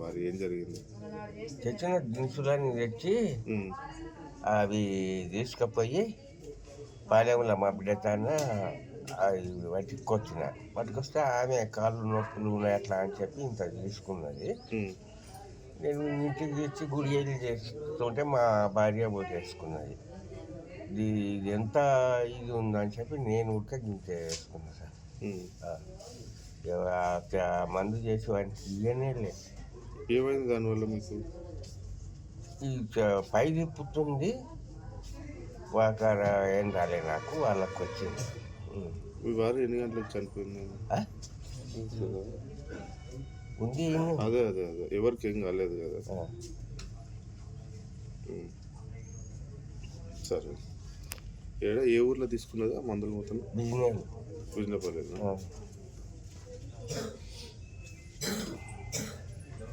వారు? ఏం జరిగింది? తెచ్చిన దినుసులన్నీ తెచ్చి అవి తీసుకుపోయి పాలెంలో మా బిడ్డ తాన అవి పట్టుకొచ్చిన పట్టుకొస్తే ఆమె కాళ్ళు నొప్పులు ఉన్నాయి అట్లా అని చెప్పి ఇంత తీసుకున్నది. నేను ఇంటికి తెచ్చి గుడి వెళ్ళి చేస్తుంటే మా భార్య పోటేసుకున్నది ఇది ఇది ఎంత ఇది ఉందని చెప్పి నేను ఉడక గింత వేసుకున్నా సార్. మందు చేసి వాడికి ఇయ్యనే లేదు. ఏమైంది దానివల్ల మీకు? పై తిప్పుతుంది వాకర ఏం రాలే నాకు వాళ్ళకి వచ్చింది. మీ వారు ఎన్ని గంటలకు చనిపోయింది? ఉంది. అదే అదే అదే. ఎవరికి ఏం కాలేదు కదా. సరే. ఏడా ఏ ఊర్లో తీసుకున్నది మందులు మొత్తం? బిజినెస్. Thank you.